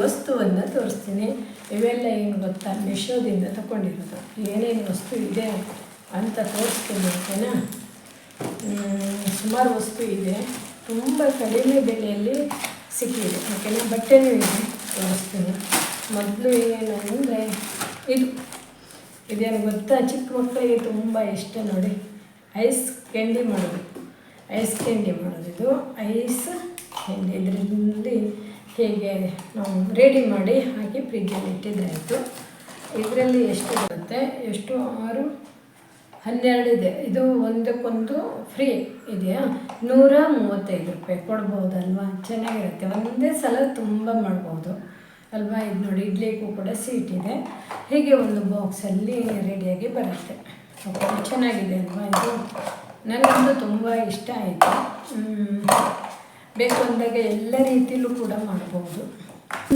ವಸ್ತುವನ್ನು ತೋರಿಸ್ತೀನಿ. ಇವೆಲ್ಲ ಏನು ಗೊತ್ತಾ? ಮಿಶೋದಿಂದ ತಗೊಂಡಿರೋದು. ಏನೇನು ವಸ್ತು ಇದೆ ಅಂತ ತೋರಿಸ್ತೀನಿ ಓಕೆನಾ ಸುಮಾರು ವಸ್ತು ಇದೆ. ತುಂಬ ಕಡಿಮೆ ಬೆಲೆಯಲ್ಲಿ ಸಿಕ್ಕಿದೆ. ಓಕೆನಾ ಬಟ್ಟೆನೂ ಇದೆ ತೋರಿಸ್ತೀನಿ ಮೊದಲು ಏನು ಅಂದರೆ ಇದು. ಇದೇನು ಗೊತ್ತಾ? ಚಿಕ್ಕ ಮಕ್ಕಳಿಗೆ ತುಂಬ ಇಷ್ಟ ನೋಡಿ. ಐಸ್ ಕ್ಯಾಂಡಿ ಮಾಡೋದು. ಐಸ್ ಕ್ಯಾಂಡಿ ಮಾಡೋದು ಇದು. Ice candy. ಇದರಲ್ಲಿ ಹೇಗೆ ನಾವು ರೆಡಿ ಮಾಡಿ ಹಾಕಿ ಫ್ರಿಜ್ಜಲ್ಲಿ ಇಟ್ಟಿದ್ದಾಯಿತು ಇದರಲ್ಲಿ ಎಷ್ಟು ಬರುತ್ತೆ? ಎಷ್ಟು? ಆರು? ಹನ್ನೆರಡು ಇದೆ. ಇದು ಒಂದಕ್ಕೊಂದು ಫ್ರೀ ಇದೆಯಾ? ನೂರ ಮೂವತ್ತೈದು ರೂಪಾಯಿ ಕೊಡ್ಬೋದಲ್ವಾ? ಚೆನ್ನಾಗಿರುತ್ತೆ. ಒಂದೇ ಸಲ ತುಂಬ ಮಾಡ್ಬೋದು. ಅಲ್ವಾ? ಇದು ನೋಡಿ ಇಡ್ಲಿಗೂ ಕೂಡ ಸೀಟ್ ಇದೆ. ಹೀಗೆ ಒಂದು ಬಾಕ್ಸಲ್ಲಿ ರೆಡಿಯಾಗಿ ಬರುತ್ತೆ. ಚೆನ್ನಾಗಿದೆ ಅಲ್ವಾ ಇದು? ನನಗಂತೂ ತುಂಬ ಇಷ್ಟ ಆಯಿತು. ಬೇಕು ಅಂದಾಗ ಎಲ್ಲ ರೀತಿಯಲ್ಲೂ ಕೂಡ ಮಾಡ್ಬೋದು.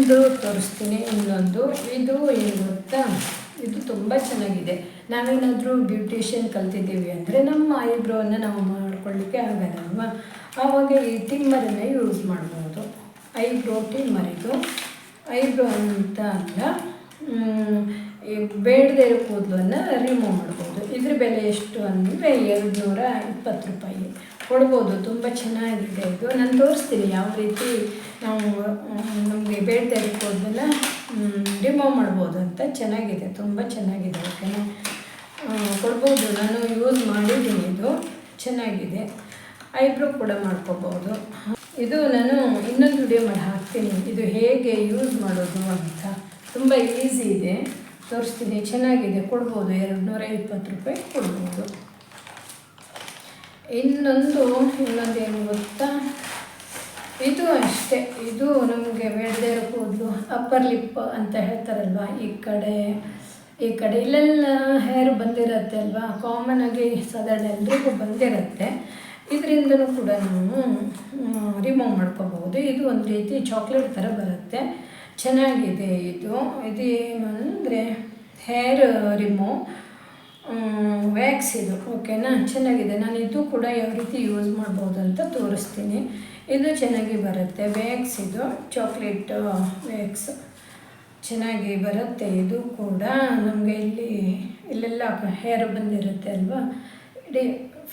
ಇದು ತೋರಿಸ್ತೀನಿ ಇನ್ನೊಂದು. ಇದು ಏನು ಗೊತ್ತಾ ಇದು ತುಂಬ ಚೆನ್ನಾಗಿದೆ. ನಾವೇನಾದರೂ ಬ್ಯೂಟಿಷಿಯನ್ ಕಲ್ತಿದ್ದೀವಿ ಅಂದರೆ ನಮ್ಮ ಐಬ್ರೋವನ್ನು ನಾವು ಮಾಡ್ಕೊಳ್ಳಿಕ್ಕೆ ಆಗಲ್ಲ ಅಲ್ವಾ ಆವಾಗ ಈ ಟಿಮ್ಮರನ್ನೇ ಯೂಸ್ ಮಾಡ್ಬೋದು. ಐಬ್ರೋ ಟಿಮ್ಮರ್ ಇದು ಐಬ್ರೋ ಅಂತ ಅಲ್ಲ ಬೇಡದೇ ಇರೋ ಕೂದಲನ್ನು ರಿಮೂವ್ ಮಾಡ್ಬೋದು. ಇದ್ರ ಬೆಲೆ ಎಷ್ಟು ಅಂದರೆ ಎರಡು ನೂರ ಇಪ್ಪತ್ತು ರೂಪಾಯಿ. ಕೊಡ್ಬೋದು. ತುಂಬ ಚೆನ್ನಾಗಿದೆ ಇದು. ನಾನು ತೋರಿಸ್ತೀನಿ ಯಾವ ರೀತಿ ನಾವು ನಮಗೆ ಬೇಡದೇ ಇರ್ಬೋದನ್ನ ಡಿಮೋ ರಿಮೂವ್ ಮಾಡ್ಬೋದು ಅಂತ. ಚೆನ್ನಾಗಿದೆ. ತುಂಬ ಚೆನ್ನಾಗಿದೆ. ಓಕೆನಾ? ಆ, ಕೊಡ್ಬೋದು. ನಾನು ಯೂಸ್ ಮಾಡಿದ್ದೀನಿ ಇದು. ಚೆನ್ನಾಗಿದೆ. ಐಬ್ರೋ ಕೂಡ ಮಾಡ್ಕೋಬೋದು. ಇದು ನಾನು ಇನ್ನೊಂದು ವಿಡಿಯೋ ಮಾಡಿ ಹಾಕ್ತೀನಿ. ಇದು ಹೇಗೆ ಯೂಸ್ ಮಾಡೋದು ಅಂತ. ತುಂಬ ಈಸಿ ಇದೆ. ತೋರಿಸ್ತೀನಿ. ಚೆನ್ನಾಗಿದೆ. ಕೊಡ್ಬೋದು. ಎರಡು ನೂರ ಇಪ್ಪತ್ತು ರೂಪಾಯಿ ಕೊಡ್ಬೋದು. ಇನ್ನೊಂದು ಇನ್ನೊಂದು ಏನು ಗೊತ್ತಾ? ಇದು ಅಷ್ಟೇ. ಇದು ನಮಗೆ ಬೇಡದೇ ಇರಬಹುದು ಅಪ್ಪರ್ ಲಿಪ್ ಅಂತ ಹೇಳ್ತಾರಲ್ವ? ಈ ಕಡೆ ಈ ಕಡೆ. ಇಲ್ಲೆಲ್ಲ ಹೇರ್ ಬಂದಿರತ್ತೆ ಅಲ್ವಾ? ಕಾಮನ್ ಆಗಿ ಸಾಧಾರಣ ಎಲ್ರಿಗೂ ಬಂದಿರತ್ತೆ. ಇದರಿಂದನೂ ಕೂಡ ನಾವು ರಿಮೂವ್ ಮಾಡ್ಕೋಬಹುದು. ಇದು ಒಂದು ರೀತಿ ಚಾಕ್ಲೇಟ್ ಥರ ಬರುತ್ತೆ. ಚೆನ್ನಾಗಿದೆ ಇದು. ಇದು ಏನು ಅಂದರೆ ಹೇರ್ ರಿಮೂವ್ ವ್ಯಾಕ್ಸ್ ಇದು ಓಕೆನಾ ಚೆನ್ನಾಗಿದೆ. ನಾನು ಇದು ಕೂಡ ಯಾವ ರೀತಿ ಯೂಸ್ ಮಾಡ್ಬೋದು ಅಂತ ತೋರಿಸ್ತೀನಿ. ಇದು ಚೆನ್ನಾಗಿ ಬರುತ್ತೆ. ವ್ಯಾಕ್ಸ್ ಇದು. ಚಾಕ್ಲೇಟ್ ವ್ಯಾಕ್ಸ್ ಚೆನ್ನಾಗಿ ಬರುತ್ತೆ. ಇದು ಕೂಡ ನಮಗೆ ಇಲ್ಲಿ, ಇಲ್ಲೆಲ್ಲ ಹೇರ್ ಬಂದಿರುತ್ತೆ ಅಲ್ವಾ? ಇಡೀ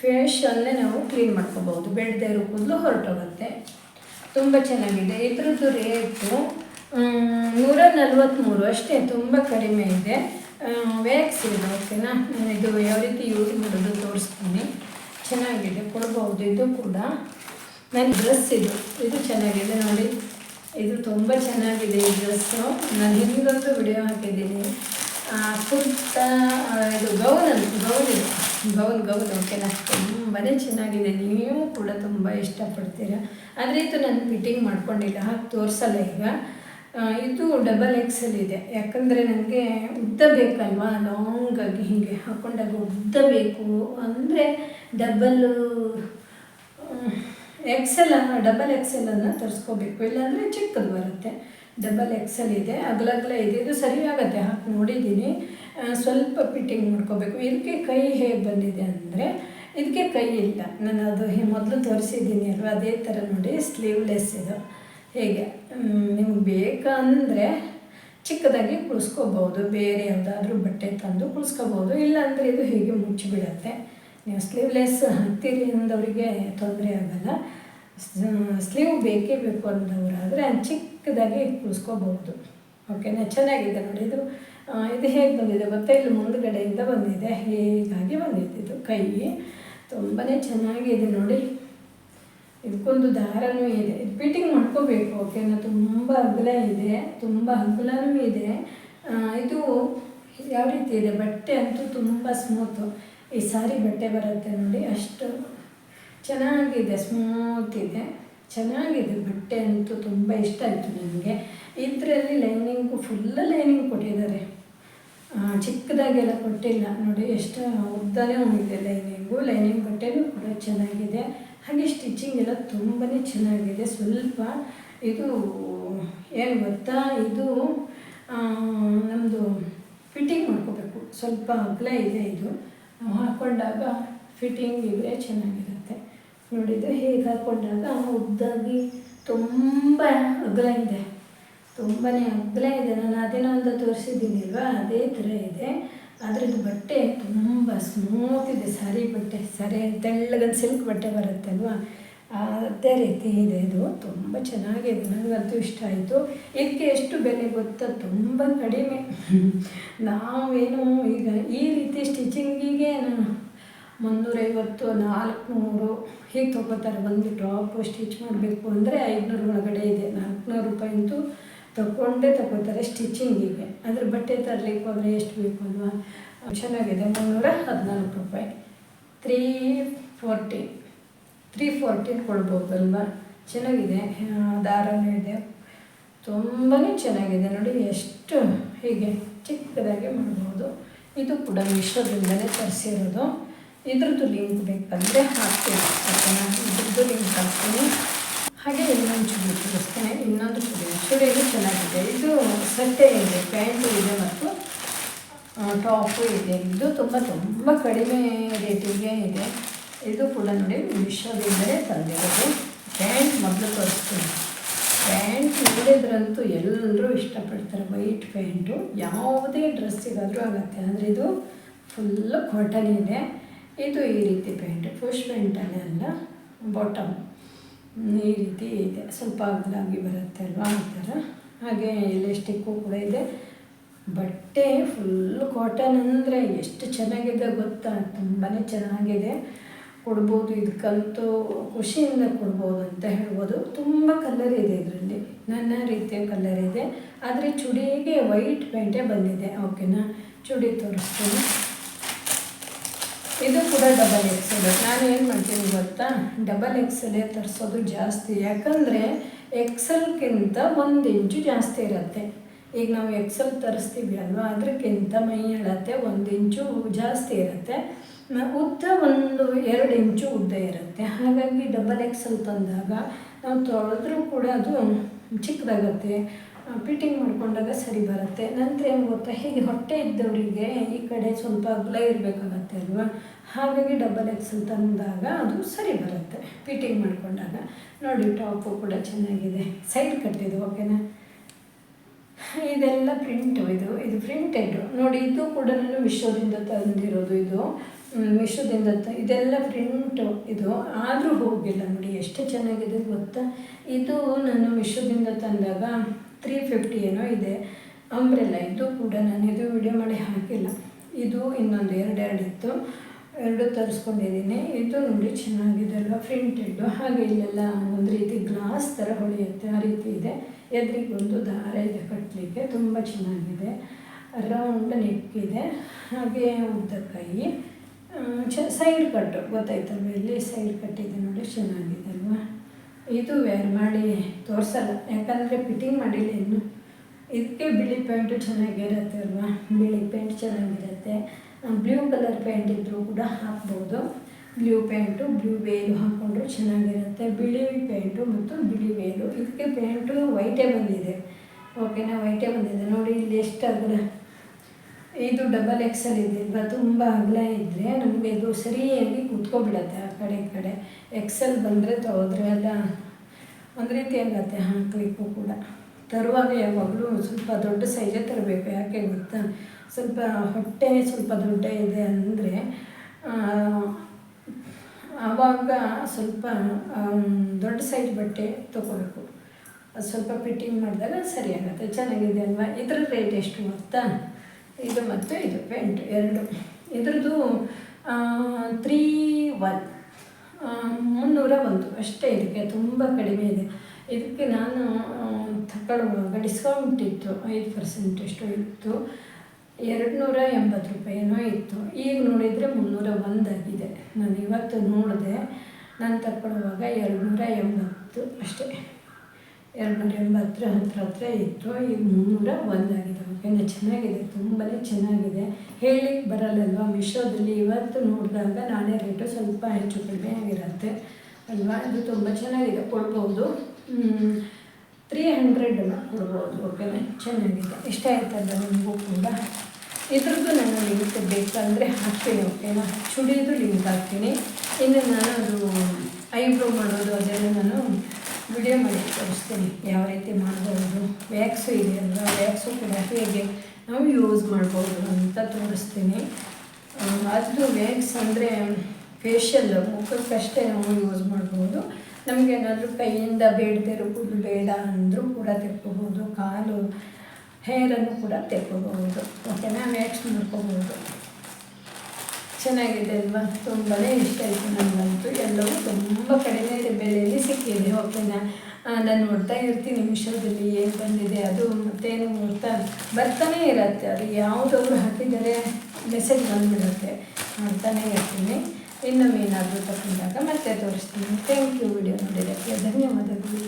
ಫೇಶನ್ನೇ ನಾವು ಕ್ಲೀನ್ ಮಾಡ್ಕೋಬೋದು. ಬೆಳ್ದೆ ಇರೋ ಕೂದಲು ಹೊರಟೋಗುತ್ತೆ. ತುಂಬ ಚೆನ್ನಾಗಿದೆ. ಇದ್ರದ್ದು ರೇಟು ನೂರ ನಲ್ವತ್ತ್ಮೂರು ಅಷ್ಟೇ, ತುಂಬ ಕಡಿಮೆ ಇದೆ. ವ್ಯಾಕ್ಸ್ ಇದೆ ಓಕೆನಾ? ನಾನು ಇದು ಯಾವ ರೀತಿ ಯೂಸ್ ಮಾಡೋದು ತೋರಿಸ್ತೀನಿ. ಚೆನ್ನಾಗಿದೆ, ಕೊಡ್ಬೋದು, ಇದು ಕೂಡ. ನನ್ನ ಡ್ರೆಸ್ ಇದು ಇದು ಚೆನ್ನಾಗಿದೆ ನೋಡಿ. ಇದು ತುಂಬ ಚೆನ್ನಾಗಿದೆ ಈ ಡ್ರೆಸ್ಸು ನಾನು ಹಿಂದೊಂದು ವಿಡಿಯೋ ಹಾಕಿದ್ದೀನಿ. ಕುರ್ತಾ ಇದು ಗೌನ್ ಗೌನ್ ಇದು. ಗೌನ್ ಗೌನ್, ಓಕೆನಾ? ತುಂಬಾ ಚೆನ್ನಾಗಿದೆ. ನೀವು ಕೂಡ ತುಂಬ ಇಷ್ಟಪಡ್ತೀರ. ಆದರೆ ಇದು ನಾನು ಫಿಟ್ಟಿಂಗ್ ಮಾಡ್ಕೊಂಡಿಲ್ಲ. ಹಾಕಿ ತೋರಿಸಲ್ಲ ಈಗ. ಇದು ಡಬಲ್ ಎಕ್ಸೆಲ್ ಇದೆ. ಯಾಕಂದರೆ ನನಗೆ ಉದ್ದ ಬೇಕಲ್ವಾ? ಲಾಂಗಾಗಿ ಹೀಗೆ ಹಾಕೊಂಡಾಗ ಉದ್ದ ಬೇಕು ಅಂದರೆ ಡಬಲ್ಲು ಎಕ್ಸೆಲ್ ಡಬಲ್ ಎಕ್ಸೆಲನ್ನು ತರಿಸ್ಕೋಬೇಕು. ಇಲ್ಲಾಂದರೆ ಚಿಕ್ಕದು ಬರುತ್ತೆ. ಡಬಲ್ ಎಕ್ಸೆಲ್ ಇದೆ. ಅಗಲಗಲ ಇದೆ. ಇದು ಸರಿ ಆಗುತ್ತೆ ಹಾಕಿ ನೋಡಿದ್ದೀನಿ. ಸ್ವಲ್ಪ ಫಿಟ್ಟಿಂಗ್ ಮಾಡ್ಕೋಬೇಕು. ಇದಕ್ಕೆ ಕೈ ಹೇಗೆ ಬಂದಿದೆ ಅಂದರೆ, ಇದಕ್ಕೆ ಕೈ ಇಲ್ಲ. ನಾನು ಅದು ಮೊದಲು ತೋರಿಸಿದ್ದೀನಿ ಅಲ್ವಾ? ಅದೇ ಥರ ನೋಡಿ ಸ್ಲೀವ್ಲೆಸ್ ಇದು. ಹೇಗೆ? ನಿಮ್ಗೆ ಬೇಕಂದರೆ ಚಿಕ್ಕದಾಗಿ ಕುಳಿಸ್ಕೋಬೋದು ಬೇರೆ ಯಾವುದಾದ್ರೂ ಬಟ್ಟೆ ತಂದು ಕುಳಿಸ್ಕೋಬೋದು ಇಲ್ಲಾಂದರೆ ಇದು ಹೇಗೆ ಮುಚ್ಚಿಬಿಡತ್ತೆ? ನೀವು ಸ್ಲೀವ್ಲೆಸ್ ಹಾಕ್ತೀರಿ ಅಂದವರಿಗೆ ತೊಂದರೆ ಆಗಲ್ಲ. ಸ್ಲೀವ್ ಬೇಕೇ ಬೇಕು ಅಂದವರಾದರೆ ಚಿಕ್ಕದಾಗಿ ಕುಳಿಸ್ಕೋಬೋದು ಓಕೆನಾ? ಚೆನ್ನಾಗಿದೆ ನೋಡಿ. ಇದು ಇದು ಹೇಗೆ ಬಂದಿದೆ ಗೊತ್ತಾ? ಇಲ್ಲಿ ಮುಂದ್ಗಡೆಯಿಂದ ಬಂದಿದೆ. ಹೀಗಾಗಿ ಬಂದಿದೆ ಇದು ಕೈ. ತುಂಬಾ ಚೆನ್ನಾಗಿದೆ ನೋಡಿ. ಇದಕ್ಕೊಂದು ದಾರನೂ ಇದೆ. ಇದು ಫಿಟ್ಟಿಂಗ್ ಮಾಡ್ಕೋಬೇಕು ಓಕೆನಾ ತುಂಬ ಅಗಲ ಇದೆ, ತುಂಬ ಅಗಲನೂ ಇದೆ. ಇದು ಯಾವ ರೀತಿ ಇದೆ? ಬಟ್ಟೆ ಅಂತೂ ತುಂಬ ಸ್ಮೂತು ಈ ಸಾರಿ ಬಟ್ಟೆ ಬರುತ್ತೆ ನೋಡಿ, ಅಷ್ಟು ಚೆನ್ನಾಗಿದೆ ಸ್ಮೂತ್ ಇದೆ. ಚೆನ್ನಾಗಿದೆ, ಬಟ್ಟೆ ಅಂತೂ ತುಂಬ ಇಷ್ಟ ಆಯಿತು ನನಗೆ. ಇದರಲ್ಲಿ ಲೈನಿಂಗು ಫುಲ್ಲ ಲೈನಿಂಗ್ ಕೊಟ್ಟಿದ್ದಾರೆ. ಚಿಕ್ಕದಾಗೆಲ್ಲ ಕೊಟ್ಟಿಲ್ಲ. ನೋಡಿ, ಎಷ್ಟು ಉದ್ದನೇ ಹೋಗಿದೆ ಲೈನಿಂಗು ಲೈನಿಂಗ್ ಬಟ್ಟೆನೂ ಕೂಡ ಚೆನ್ನಾಗಿದೆ. ಹಾಗೆ ಸ್ಟಿಚಿಂಗ್ ಎಲ್ಲ ತುಂಬಾ ಚೆನ್ನಾಗಿದೆ. ಸ್ವಲ್ಪ ಇದು, ಏನು ಗೊತ್ತಾ? ಇದು ನಮ್ಮದು ಫಿಟ್ಟಿಂಗ್ ಮಾಡ್ಕೋಬೇಕು. ಸ್ವಲ್ಪ ಅಗಲ ಇದೆ ಇದು. ನಾವು ಹಾಕ್ಕೊಂಡಾಗ ಫಿಟ್ಟಿಂಗ್ ಇದ್ರೆ ಚೆನ್ನಾಗಿರುತ್ತೆ. ನೋಡಿದರೆ ಹೇಗೆ ಹಾಕ್ಕೊಂಡಾಗ ಉದ್ದಾಗಿ ತುಂಬ ಅಗಲ ಇದೆ. ತುಂಬಾ ಅಗಲ ಇದೆ. ನಾನು ಅದೇನೋ ಒಂದು ತೋರಿಸಿದ್ದೀನಿಲ್ವಾ? ಅದೇ ಥರ ಇದೆ. ಅದ್ರದ್ದು ಬಟ್ಟೆ ತುಂಬ ಸ್ಮೂತ್ ಇದೆ. ಸಾರಿ ಬಟ್ಟೆ, ಸರಿ ತೆಳ್ಳಗದ ಸಿಲ್ಕ್ ಬಟ್ಟೆ ಬರುತ್ತಲ್ವಾ? ಅದೇ ರೀತಿ ಇದೆ ಇದು. ತುಂಬ ಚೆನ್ನಾಗಿದೆ. ನನಗಂತೂ ಇಷ್ಟ ಆಯಿತು. ಇದಕ್ಕೆ ಎಷ್ಟು ಬೆಲೆ ಗೊತ್ತಾ? ತುಂಬ ಕಡಿಮೆ. ನಾವೇನು ಈಗ ಈ ರೀತಿ ಸ್ಟಿಚಿಂಗಿಗೆ ಮುನ್ನೂರೈವತ್ತು, ನಾಲ್ಕುನೂರು ಹೀಗೆ ತೊಗೋತಾರೆ. ಒಂದು ಟಾಪು ಸ್ಟಿಚ್ ಮಾಡಬೇಕು ಅಂದರೆ ಐದುನೂರು ಒಳಗಡೆ ಇದೆ. ನಾಲ್ಕುನೂರು ರೂಪಾಯಿ ಅಂತೂ ತಗೊಂಡೇ ತಗೋತಾರೆ ಸ್ಟಿಚಿಂಗಿಗೆ ಅದ್ರ ಬಟ್ಟೆ ತರಲಿಕ್ಕೆ ಹೋದರೆ ಎಷ್ಟು ಬೇಕು ಅಲ್ವಾ? ಚೆನ್ನಾಗಿದೆ, ಮುನ್ನೂರ ಹದಿನಾಲ್ಕು ರೂಪಾಯಿ. ತ್ರೀ ಫೋರ್ಟಿ ತ್ರೀ ಫೋರ್ಟೀನ್ ಕೊಡ್ಬೋದಲ್ವಾ ಚೆನ್ನಾಗಿದೆ ದಾರನೂ ಇದೆ. ತುಂಬಾ ಚೆನ್ನಾಗಿದೆ, ನೋಡಿ ಎಷ್ಟು ಹೀಗೆ ಚಿಕ್ಕದಾಗಿ ಮಾಡ್ಬೋದು. ಇದು ಕೂಡ ಮಿಶ್ರದಿಂದಲೇ ತರಿಸಿರೋದು. ಇದ್ರದ್ದು ಲಿಂಕ್ ಬೇಕಂದರೆ ಹಾಕ್ತೀನಿ. ಓಕೆನಾ? ಇದ್ರದ್ದು ಲಿಂಕ್ ಹಾಕ್ತೀನಿ. ಹಾಗೆ ಇನ್ನೊಂದು ಚೂಡಿ ಇನ್ನೊಂದು ಚೂಡಿ. ಚೂಡಿಯಲ್ಲಿ ಚೆನ್ನಾಗಿದೆ. ಇದು ಸಟ್ಟೆ ಇದೆ, ಪ್ಯಾಂಟು ಇದೆ ಮತ್ತು ಟಾಪು ಇದೆ. ಇದು ತುಂಬ ತುಂಬ ಕಡಿಮೆ ರೇಟಿಗೆ ಇದೆ. ಇದು ಕೂಡ ನೋಡಿ ವಿಶ್ವದಿಂದಲೇ ತಂದಿರೋದು. ಪ್ಯಾಂಟ್ ಮೊದಲು ತೋರಿಸ್ತೀನಿ. ಪ್ಯಾಂಟ್ ನೋಡಿದ್ರಂತೂ ಎಲ್ಲರೂ ಇಷ್ಟಪಡ್ತಾರೆ. White pant. ಯಾವುದೇ ಡ್ರೆಸ್ಸಿಗಾದರೂ ಆಗುತ್ತೆ. ಅಂದರೆ ಇದು ಫುಲ್ಲು ಕಾಟನ್ ಇದೆ. ಇದು ಈ ರೀತಿ ಪ್ಯಾಂಟ್. ಪುಷ್ ಪ್ಯಾಂಟಲ್ಲೇ ಅಲ್ಲ, ಬಾಟಮ್. ಈ ರೀತಿ ಇದೆ. ಸ್ವಲ್ಪ ಅಗಲಾಗಿ ಬರುತ್ತೆ ಅಲ್ವಾ ಆ ಥರ? ಹಾಗೆ ಎಲೆಸ್ಟಿಕ್ಕು ಕೂಡ ಇದೆ. ಬಟ್ಟೆ ಫುಲ್ ಕಾಟನ್ ಅಂದರೆ ಎಷ್ಟು ಚೆನ್ನಾಗಿದೆ ಗೊತ್ತಾ? ತುಂಬಾ ಚೆನ್ನಾಗಿದೆ. ಕೊಡ್ಬೋದು ಇದಕ್ಕಂತೂ ಖುಷಿಯಿಂದ ಕೊಡ್ಬೋದು ಅಂತ ಹೇಳ್ಬೋದು. ತುಂಬ ಕಲರ್ ಇದೆ ಇದರಲ್ಲಿ. ನನ್ನ ರೀತಿಯ ಕಲರ್ ಇದೆ. ಆದರೆ ಚುಡಿಗೆ ವೈಟ್ ಪ್ಯಾಂಟೇ ಬಂದಿದೆ. ಓಕೆನಾ ಚುಡಿ ತೋರಿಸ್ತೀನಿ. ಇದು ಕೂಡ ಡಬಲ್ ಎಕ್ಸೆಲ್ ನಾನು ಏನು ಮಾಡ್ತೀನಿ ಗೊತ್ತಾ? ಡಬಲ್ ಎಕ್ಸೆಲೇ ತರಿಸೋದು ಜಾಸ್ತಿ. ಯಾಕಂದರೆ ಎಕ್ಸೆಲ್ಗಿಂತ ಒಂದು ಇಂಚು ಜಾಸ್ತಿ ಇರುತ್ತೆ. ಈಗ ನಾವು ಎಕ್ಸೆಲ್ ತರಿಸ್ತೀವಿ ಅಲ್ವಾ? ಅದಕ್ಕಿಂತ ಮೈ ಎಳತೆ ಒಂದು ಇಂಚು ಜಾಸ್ತಿ ಇರುತ್ತೆ. ಉದ್ದ ಒಂದು ಎರಡು ಇಂಚು ಉದ್ದ ಇರುತ್ತೆ. ಹಾಗಾಗಿ ಡಬಲ್ ಎಕ್ಸೆಲ್ ತಂದಾಗ ನಾವು ತೊಳೆದ್ರೂ ಕೂಡ ಅದು ಚಿಕ್ಕದಾಗತ್ತೆ. ಫಿಟ್ಟಿಂಗ್ ಮಾಡ್ಕೊಂಡಾಗ ಸರಿ ಬರುತ್ತೆ. ನಂತರ ಏನು ಗೊತ್ತಾ, ಹೀಗೆ ಹೊಟ್ಟೆ ಇದ್ದವರಿಗೆ ಈ ಕಡೆ ಸ್ವಲ್ಪ ಅಗಲ ಇರಬೇಕಾಗತ್ತೆ ಅಲ್ವಾ? ಹಾಗಾಗಿ ಡಬಲ್ ಎಕ್ಸ್ ತಂದಾಗ ಅದು ಸರಿ ಬರುತ್ತೆ ಫಿಟ್ಟಿಂಗ್ ಮಾಡಿಕೊಂಡಾಗ. ನೋಡಿ ಟಾಪು ಕೂಡ ಚೆನ್ನಾಗಿದೆ. ಸೈಡ್ ಕಟ್ಟಿದ್ದು ಓಕೆನಾ ಇದೆಲ್ಲ ಪ್ರಿಂಟು ಇದು ಇದು ಪ್ರಿಂಟೆಡು ನೋಡಿ, ಇದು ಕೂಡ ನಾನು ಮಿಶೋದಿಂದ ತಂದಿರೋದು ಇದು. ಮಿಶೋದಿಂದ ತ, ಇದೆಲ್ಲ ಪ್ರಿಂಟು ಇದು. ಆದರೂ ಹೋಗಿಲ್ಲ ನೋಡಿ, ಎಷ್ಟು ಚೆನ್ನಾಗಿದೆ ಗೊತ್ತಾ? ಇದು ನಾನು ಮಿಶೋದಿಂದ ತಂದಾಗ ತ್ರೀ ಫಿಫ್ಟಿ ಏನೋ ಇದೆ. ಅಂಬ್ರೆಲ್ಲ ಇದು ಕೂಡ ನಾನು ಇದು ವಿಡಿಯೋ ಮಾಡಿ ಹಾಕಿಲ್ಲ. ಇದು ಇನ್ನೊಂದು ಎರಡೆರಡು ಇತ್ತು ಎರಡು ತರಿಸ್ಕೊಂಡಿದ್ದೀನಿ. ಇದು ನೋಡಿ ಚೆನ್ನಾಗಿದೆ ಅಲ್ವಾ ಪ್ರಿಂಟೆಡ್ಡು ಹಾಗೆ ಇಲ್ಲೆಲ್ಲ ಒಂದು ರೀತಿ ಗ್ಲಾಸ್ ಥರ ಹೊಳೆಯುತ್ತೆ. ಆ ರೀತಿ ಇದೆ. ಎದುರಿಗೊಂದು ದಾರ ಇದೆ ಕಟ್ಟಲಿಕ್ಕೆ ತುಂಬ ಚೆನ್ನಾಗಿದೆ. ರೌಂಡ್ ನೆಕ್ ಇದೆ. ಹಾಗೆ ಉದ್ದ ಕೈ ಚ ಸೈಡ್ ಕಟ್ಟು ಗೊತ್ತಾಯ್ತಲ್ವ? ಇಲ್ಲಿ ಸೈಡ್ ಕಟ್ಟಿದೆ ನೋಡಿ ಚೆನ್ನಾಗಿದೆ ಅಲ್ವಾ ಇದು ವೇರ್ ಮಾಡಿ ತೋರಿಸಲ್ಲ? ಯಾಕಂದರೆ ಫಿಟ್ಟಿಂಗ್ ಮಾಡಿಲ್ಲ ಇನ್ನು. ಇದಕ್ಕೆ ಬಿಳಿ ಪ್ಯಾಂಟು ಚೆನ್ನಾಗಿರುತ್ತೆ ಅಲ್ವಾ? ಬಿಳಿ ಪ್ಯಾಂಟ್ ಚೆನ್ನಾಗಿರುತ್ತೆ. ಬ್ಲೂ ಕಲರ್ ಪೇಂಟ್ ಇದ್ದರೂ ಕೂಡ ಹಾಕ್ಬೋದು. ಬ್ಲೂ ಪ್ಯಾಂಟು ಬ್ಲೂ ವೇಲು ಹಾಕ್ಕೊಂಡ್ರು ಚೆನ್ನಾಗಿರುತ್ತೆ. ಬಿಳಿ ಪ್ಯಾಂಟು ಮತ್ತು ಬಿಳಿ ವೇಲು ಇದಕ್ಕೆ ಪ್ಯಾಂಟು ವೈಟೇ ಬಂದಿದೆ ಓಕೆನಾ ವೈಟೇ ಬಂದಿದೆ ನೋಡಿ, ಇಲ್ಲಿ ಎಷ್ಟು ಅಗಲ ಇದು ಡಬಲ್ ಎಕ್ಸೆಲ್ ಇದೆ. ಅಲ್ವಾ ತುಂಬ ಅಗಲ ಇದ್ದರೆ ನಮಗೆ ಇದು ಸರಿಯಾಗಿ ಕೂತ್ಕೊಬಿಡತ್ತೆ ಆ ಕಡೆ ಈ ಕಡೆ. ಎಕ್ಸೆಲ್ ಬಂದರೆ ತೊಗೋದ್ರೆ ಎಲ್ಲ ಒಂದು ರೀತಿ ಆಗತ್ತೆ ಹಾಕಲಿಕ್ಕೂ ಕೂಡ. ತರುವಾಗ ಯಾವಾಗಲೂ ಸ್ವಲ್ಪ ದೊಡ್ಡ ಸೈಜೇ ತರಬೇಕು. ಯಾಕೆ ಗೊತ್ತಾ? ಸ್ವಲ್ಪ ಹೊಟ್ಟೆ ಸ್ವಲ್ಪ ದೊಡ್ಡ ಇದೆ ಅಂದರೆ ಆವಾಗ ಸ್ವಲ್ಪ ದೊಡ್ಡ ಸೈಜ್ ಬಟ್ಟೆ ತೊಗೋಬೇಕು. ಅದು ಸ್ವಲ್ಪ ಫಿಟ್ಟಿಂಗ್ ಮಾಡಿದಾಗ ಸರಿಯಾಗತ್ತೆ. ಚೆನ್ನಾಗಿದೆ ಅಲ್ವಾ? ಇದ್ರ ರೇಟ್ ಎಷ್ಟು ಗೊತ್ತಾ? ಇದು ಮತ್ತು ಇದು ವೆಂಟ್ ಎರಡು. ಇದ್ರದ್ದು ತ್ರೀ ಒನ್ ಮುನ್ನೂರ ಒಂದು. ಅಷ್ಟೇ ಇದಕ್ಕೆ, ತುಂಬ ಕಡಿಮೆ ಇದೆ. ಇದಕ್ಕೆ ನಾನು ತಗೊಳ್ಳುವಾಗ ಡಿಸ್ಕೌಂಟ್ ಇತ್ತು. ಐದು ಪರ್ಸೆಂಟ್ ಎಷ್ಟು ಇತ್ತು. ಎರಡು ನೂರ ಎಂಬತ್ತು ರೂಪಾಯಿನೋ ಇತ್ತು. ಈಗ ನೋಡಿದರೆ ಮುನ್ನೂರ ಒಂದಾಗಿದೆ. ನಾನು ಇವತ್ತು ನೋಡಿದೆ. ನಾನು ತಗೊಳ್ಳುವಾಗ ಎರಡು ನೂರ ಎಂಬತ್ತು ಅಷ್ಟೇ. ಎರಡು ನೂರ ಎಂಬತ್ತರ ಹತ್ರ ಹತ್ರ ಇತ್ತು. ಈಗ ಮುನ್ನೂರ ಒಂದಾಗಿದೆ ಓಕೆನಾ? ಚೆನ್ನಾಗಿದೆ. ತುಂಬಾ ಚೆನ್ನಾಗಿದೆ. ಹೇಳಲಿಕ್ಕೆ ಬರಲ್ಲಲ್ವಾ? ಮಿಶೋದಲ್ಲಿ ಇವತ್ತು ನೋಡಿದಾಗ ನಾಳೆ ರೇಟು ಸ್ವಲ್ಪ ಹೆಚ್ಚು ಕಡಿಮೆ ಆಗಿರುತ್ತೆ. ಅಲ್ವಾ? ಇದು ತುಂಬ ಚೆನ್ನಾಗಿದೆ. ಕೊಡ್ಬೋದು. ತ್ರೀ ಹಂಡ್ರೆಡ್ ಕೊಡ್ಬೋದು. ಓಕೆನಾ? ಚೆನ್ನಾಗಿದೆ. ಇಷ್ಟ ಆಯ್ತಲ್ಲ ನಿಮಗೂ ಕೂಡ? ಇದ್ರದ್ದು ನಾನು ಲಿಂಕ್ ಬೇಕಂದರೆ ಹಾಕ್ತೀನಿ. ಓಕೆನಾ? ಚುಡಿದು ಲಿಂಕ್ ಹಾಕ್ತೀನಿ. ಇನ್ನು ನಾನು ಅದು ಐಬ್ರೋ ಮಾಡೋದು, ಅದೆಲ್ಲ ನಾನು ವಿಡಿಯೋ ಮಾಡಿ ತೋರಿಸ್ತೀನಿ. ಯಾವ ರೀತಿ ಮಾಡ್ಬೋದು? ವ್ಯಾಕ್ಸು ಇದೆ ಅಲ್ವಾ? ವ್ಯಾಕ್ಸು ಕೂಡ ಹೇಗೆ ನಾವು ಯೂಸ್ ಮಾಡ್ಬೋದು ಅಂತ ತೋರಿಸ್ತೀನಿ. ಅದು ವ್ಯಾಕ್ಸ್ ಅಂದರೆ ಫೇಶಿಯಲ್ ಮುಖಕ್ಕಷ್ಟೇ ನಾವು ಯೂಸ್ ಮಾಡ್ಬೋದು. ನಮಗೇನಾದರೂ ಕೈಯಿಂದ ಬೇಡದೇ ಇರೋ ಕೂದಲು ಬೇಡ ಅಂದರೂ ಕೂಡ ತೆಕ್ಕೋಬೋದು. ಕಾಲು ಹೇರನ್ನು ಕೂಡ ತೆಕ್ಕೋಬಹುದು ಓಕೆನಾ ವ್ಯಾಕ್ಸ್ ಮಾಡ್ಕೋಬೋದು. ಚೆನ್ನಾಗಿದೆ ಅಲ್ವಾ? ತುಂಬಾ ಇಷ್ಟ ಆಯಿತು ನನಗಂತೂ ಎಲ್ಲವೂ ತುಂಬ ಕಡಿಮೆ ಬೆಲೆಯಲ್ಲಿ ಸಿಕ್ಕಿದೆ. ಓಕೆನಾ ನಾನು ನೋಡ್ತಾ ಇರ್ತೀನಿ ನಿಮಿಷದಲ್ಲಿ ಏನು ಬಂದಿದೆ, ಅದು ಮತ್ತೇನು ನೋಡ್ತಾ ಬರ್ತಾನೆ ಇರತ್ತೆ. ಅದು ಯಾವುದವ್ರು ಹಾಕಿದರೆ ಮೆಸೇಜ್ ಬಂದುಬಿಡುತ್ತೆ. ನೋಡ್ತಾನೇ ಇರ್ತೀನಿ. ಇನ್ನೊಮ್ಮೆ ಏನಾದರೂ ತಗೊಂಡಾಗ ಮತ್ತೆ ತೋರಿಸ್ತೀನಿ. ಥ್ಯಾಂಕ್ ಯು ವಿಡಿಯೋ ನೋಡಿದ್ದಕ್ಕೆ ಧನ್ಯವಾದಗಳು.